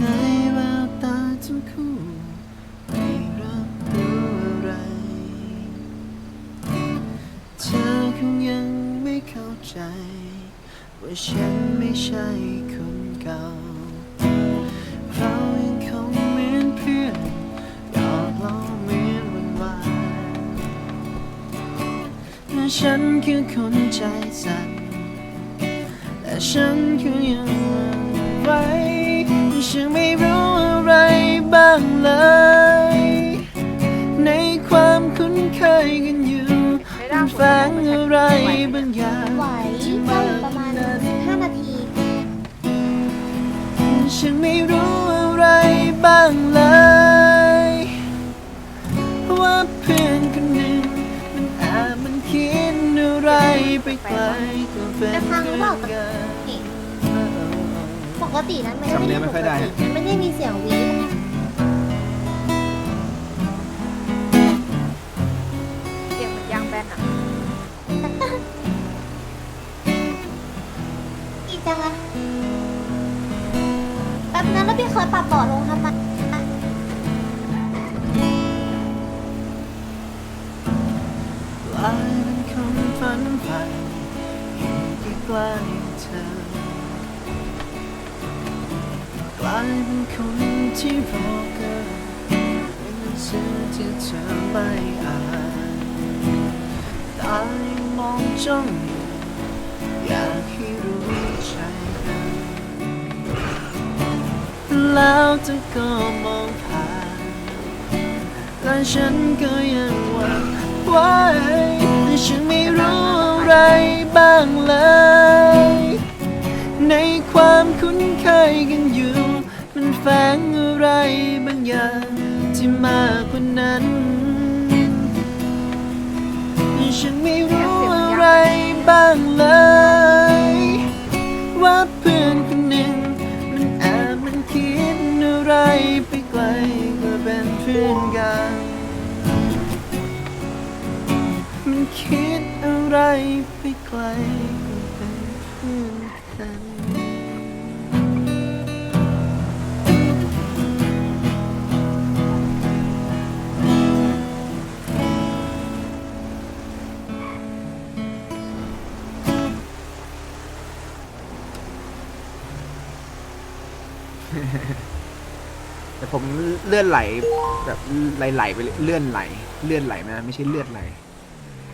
ในแววตาทั้งคู่ไม่รับรู้อะไร เธอคงยังไม่เข้าใจ ว่าฉันไม่ใช่คนเก่า เรายังคงเหมือนเพื่อนหยอกล้อเหมือนวันวานและฉันคือคนใจสั่น ฉันคือยังไหวฉันไม่รู้อะไรบ้างเลย ในความคุ้นเคยกันอยู่มันแฝงอะไรบางอย่างไหวที่ก็มาอีกประมาณ15นาที ฉันไม่รู้อะไรบ้างเลย ว่าเพื่อนคนหนึ่งมันอาจมันคิดอะไรไปไกล ก็เป็นเพื่อนกันปกตินั้นมันจำเนื้อไม่ค่อยได้ปกติมันไม่ได้มีเสียงวีดเสียงเหมือนยางแบนอะอีกจังอะแป๊บนั้นแล้วพี่เคยปรับเบาะลงทำไม ใกล้ๆเธอกลายเป็นคนที่รอเกินเป็นหนังสือที่เธอไม่อ่านตายมองจ้องอยากให้รู้ใจกันแล้วเธอก็มองผ่านและฉันก็ยังหวั่นไหวางเลย ในความคุ้นเคยกันอยู่ มันแฝงอะไรบางอย่างที่มากกว่านั้น ฉันไม่รู้อะไรบ้างเลย ว่าเพื่อนคนหนึ่ง มันแอบมันคิดอะไรไปไกลก็เป็นเพื่อนกัน มันคิด ไรไปไกลเป็นเพื่อนกันแต่ผมเลื่อนไหลแบบไหลๆไปเรื่อยเลื่อนไหล เลื่อนไหลนะไม่ใช่เลือดไหล